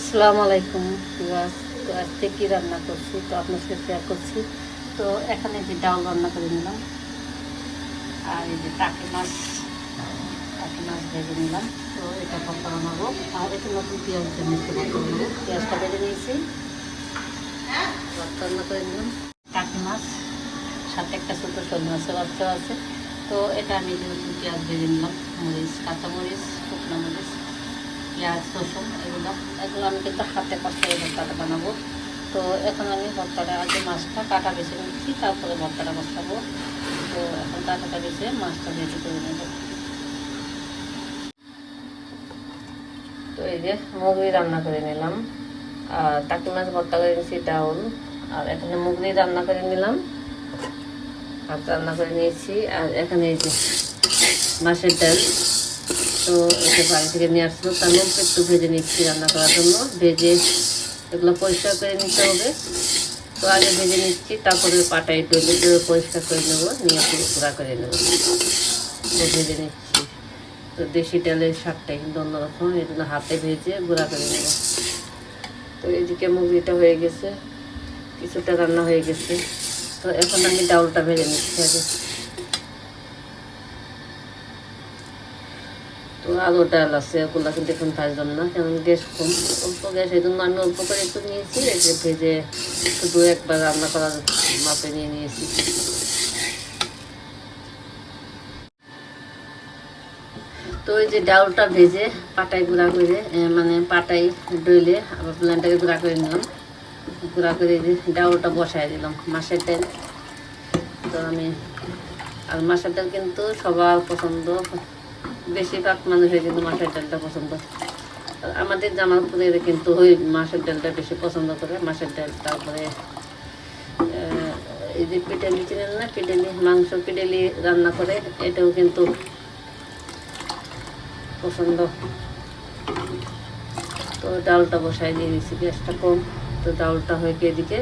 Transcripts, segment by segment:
আসসালামু আলাইকুম তো আজকে কী রান্না করছি? তো আপনার সাথে শেয়ার করছি। তো এখানে যে ডাল রান্না করে নিলাম। আর এই যে টাকি মাছ টাকি মাছ ভেজে নিলাম। তো এটা ভর্তা বানাবো আর এটা নতুন পেঁয়াজ ভর্তা বানাবো পেঁয়াজটা ভেজে নিয়েছি। রান্না করে নিলাম। টাকি মাছ, সাথে একটা ছোটো শোল মাছের বাচ্চা আছে। তো এটা আমি যেহেতু পেঁয়াজ ভেজে নিলাম। মরিচ, কাঁচামরিচ, শুকনো মরিচ। পেঁয়াজ, রসুন এগুলো। এগুলো আমি কিন্তু হাতে কষ্ট এই ভর্তাটা বানাবো। তো এখন আমি ভর্তাটা আগে মাছটা কাটা বেছে নিচ্ছি, তারপরে ভর্তাটা বসাবো। তো এখন কাটাটা বেছে মাছটা ভেজে করে নেব। তো এই যে মুগরি রান্না করে নিলাম। আর টাকি মাছ ভর্তা করে নিয়েছি ডাউল। আর এখানে মুগরি রান্না করে নিলাম। ভাত রান্না করে নিয়েছি। আর এখানে এই যে মাছের ডাল তো এটা বাড়ি থেকে নিয়ে আসলো। তার মধ্যে একটু ভেজে নিচ্ছি রান্না করার জন্য। ভেজে এগুলো পরিষ্কার করে নিতে হবে। তো আগে ভেজে নিচ্ছি, তারপরে পাটা একটু একটু পরিষ্কার করে নেব, নিয়ে পুরো গুঁড়া করে নেব। ভেজে নিচ্ছি। তো দেশি ডালের শাকটা কিন্তু অন্যরকম। এই জন্য হাতে ভেজে গুঁড়া করে নেব। তো এদিকে মুরগিটা হয়ে গেছে। কিছুটা রান্না হয়ে গেছে। তো এখন আমি ডাউলটা ভেজে নিচ্ছি আগে। তো আরও ডাল আছে ওগুলো কিন্তু এখন ভাজলাম না কারণ গ্যাস কম, অল্প গ্যাস, এই জন্য আমি অল্প করে একটু নিয়েছি যে ভেজে শুধু একবার রান্না করার মাপে নিয়ে নিয়েছি। তো ওই যে ডাউলটা ভেজে পাটায় গুঁড়া করে মানে পাটায় ডইলে আবার প্ল্যানটাকে গুঁড়া করে নিলাম। গুঁড়া করে ডাউলটা বসাই দিলাম মাসের তেল। তো আমি, আর মাসের তেল কিন্তু সবার পছন্দ। বেশিরভাগ মানুষের কিন্তু মাছের ডালটা পছন্দ। আমাদের জামালপুরের কিন্তু ওই মাছের ডালটা বেশি পছন্দ করে। মাছের ডাল, তারপরে এই যে পিটালি চিনেন না? পিটালি মাংস পিটালি রান্না করে, এটাও কিন্তু পছন্দ। তো ডালটা বসাই দিয়ে দিয়েছি, গ্যাসটা কম। তো ডালটা হয়ে গিয়ে এদিকে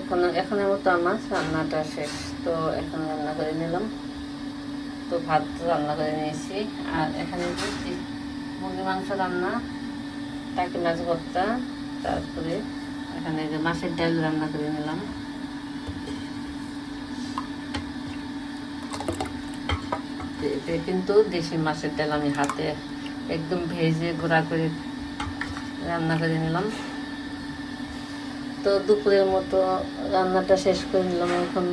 এখন, এখনের মতো আমার রান্নাটা শেষ। তো এখন রান্না করে নিলাম। তো ভাত রান্না করে নিয়েছি। আর এখানে মুরগি মাংস রান্না, টাকি মাছ ভর্তা, তারপরে এখানে মাছের ডাল রান্না করে নিলাম। এতে কিন্তু দেশি মাছের ডাল আমি হাতে একদম ভেজে গুঁড়া করে রান্না করে নিলাম। তো দুপুরের মতো রান্নাটা শেষ করে নিলাম। এখন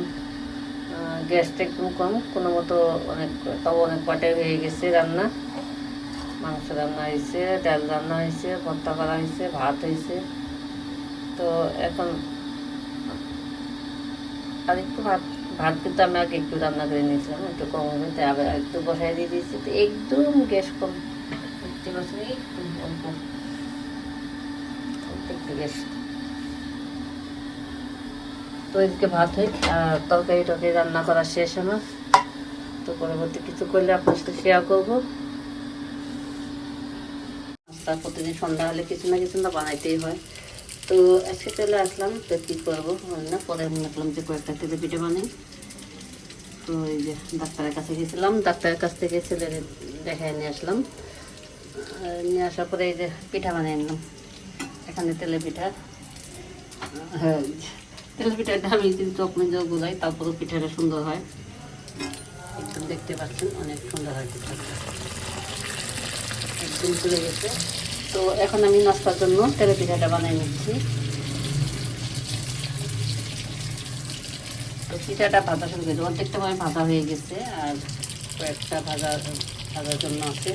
গ্যাসটা একটু কম, কোনো মতো অনেক, তাও অনেক কটাই হয়ে গেছে রান্না। মাংস রান্না হয়েছে, ডাল রান্না হয়েছে, ভর্তা করা হয়েছে, ভাত হয়েছে। তো এখন, আর একটু ভাত ভাত কিন্তু আমি আগে একটু রান্না করে নিয়েছিলাম, একটু কম হবে, তাই আবার একটু বসাই দিয়ে দিয়েছি। তো একদম গ্যাস কম, দেখতে পাচ্ছেন, একটু একটু গ্যাস। তো এদিকে ভাত হয়ে আর তরকারি টরকারি রান্না করা শেষ আমার তো পরবর্তী কিছু করলে আপনার সাথে শেয়ার করব। নাস্তা প্রতিদিন সন্ধ্যা হলে কিছু না কিছু না বানাইতেই হয়। তো আজকে চলে আসলাম, তো কী করব না, পরে আমি দেখলাম যে কয়েকটা তেলে পিঠে বানাই। তো এই যে ডাক্তারের কাছে গেছিলাম, ডাক্তারের কাছ থেকে ছেলের দেখায় নিয়ে আসলাম। নিয়ে আসার পরে এই যে পিঠা বানিয়ে নিলাম। এখানে তেলে পিঠা। হ্যাঁ তেল পিঠাটা আমি কিন্তু আপনি যে গুলাই তারপরেও পিঠাটা সুন্দর হয়। একদম দেখতে পাচ্ছেন, অনেক সুন্দর হয় একদম চলে গেছে। তো এখন আমি নাস্তার জন্য তেলে পিঠাটা বানিয়ে নিচ্ছি। তো পিঠাটা ভাজা শুরু করে দেবো। অর্ধেকটা মানে ভাজা হয়ে গেছে, আর কয়েকটা ভাজা, ভাজার জন্য আছে।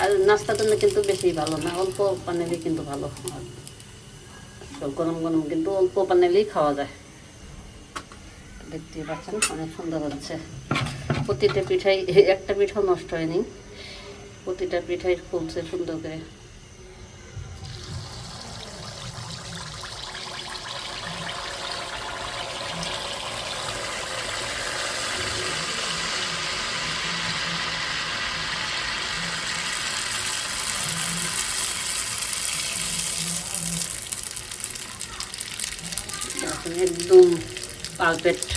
আর নাস্তার জন্য কিন্তু বেশি ভালো না, অল্প বানালে কিন্তু ভালো তো গরম গরম কিন্তু অল্প বানালেই খাওয়া যায়। দেখতেই পাচ্ছেন, অনেক সুন্দর হচ্ছে। প্রতিটা পিঠাই, একটা পিঠাও নষ্ট হয়নি। প্রতিটা পিঠাই ফুলছে সুন্দর করে। একদম পারফেক্ট।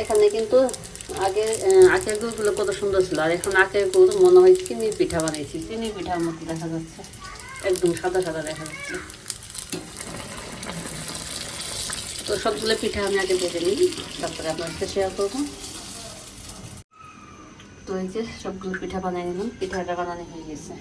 এখানে কিন্তু আগে আখের গুড়গুলো কত সুন্দর ছিল। আর এখন আখের গুড় মনে হয় চিনির পিঠা বানিয়েছি। চিনির পিঠার মতো দেখা যাচ্ছে। একদম সাদা সাদা দেখা যাচ্ছে। তো সবগুলো পিঠা আমি আগে ভেজে নিই, তারপরে আপনার সাথে শেয়ার করব। তো এই যে সবগুলো পিঠা বানিয়ে নিলাম। পিঠাটা বানানো হয়ে গেছে।